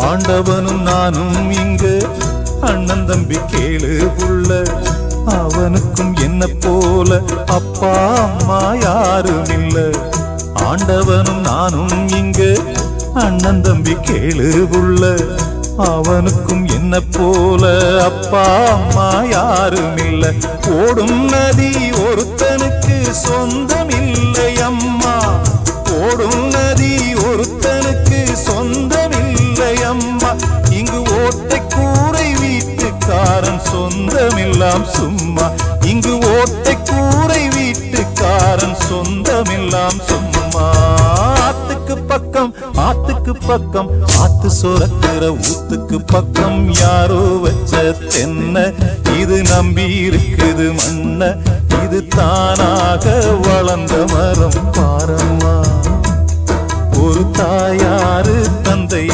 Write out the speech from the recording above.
ஆண்டவனும் நானும் இங்கு. அண்ணன் தம்பி கேளு உள்ள. அவனுக்கும் என்ன போல. அப்பா அம்மா யாரும் இல்ல ஆண்டவனும் நானும் இங்கு. அண்ணன் தம்பி கேளு உள்ள. அவனுக்கும் என்ன போல. அப்பா அம்மா யாரும் இல்ல ஓடும் நதி ஒருத்தனுக்கு சொந்தம் வீட்டுக்காரன் சொந்தமில்லாம் சும்மா. இங்கு ஓட்டை கூரை வீட்டுக்காரன் சொந்தமில்லாம் சும்மா. ஆத்துக்கு பக்கம் ஆத்துக்கு பக்கம் ஆத்து சுரக்கிற ஊத்துக்கு பக்கம் யாரோ வச்ச தென்ன. இது நம்பி இருக்குது மண்ண இது தானாக வளர்ந்த மரம். பாரம்மா ஒரு தாயாறு தந்தை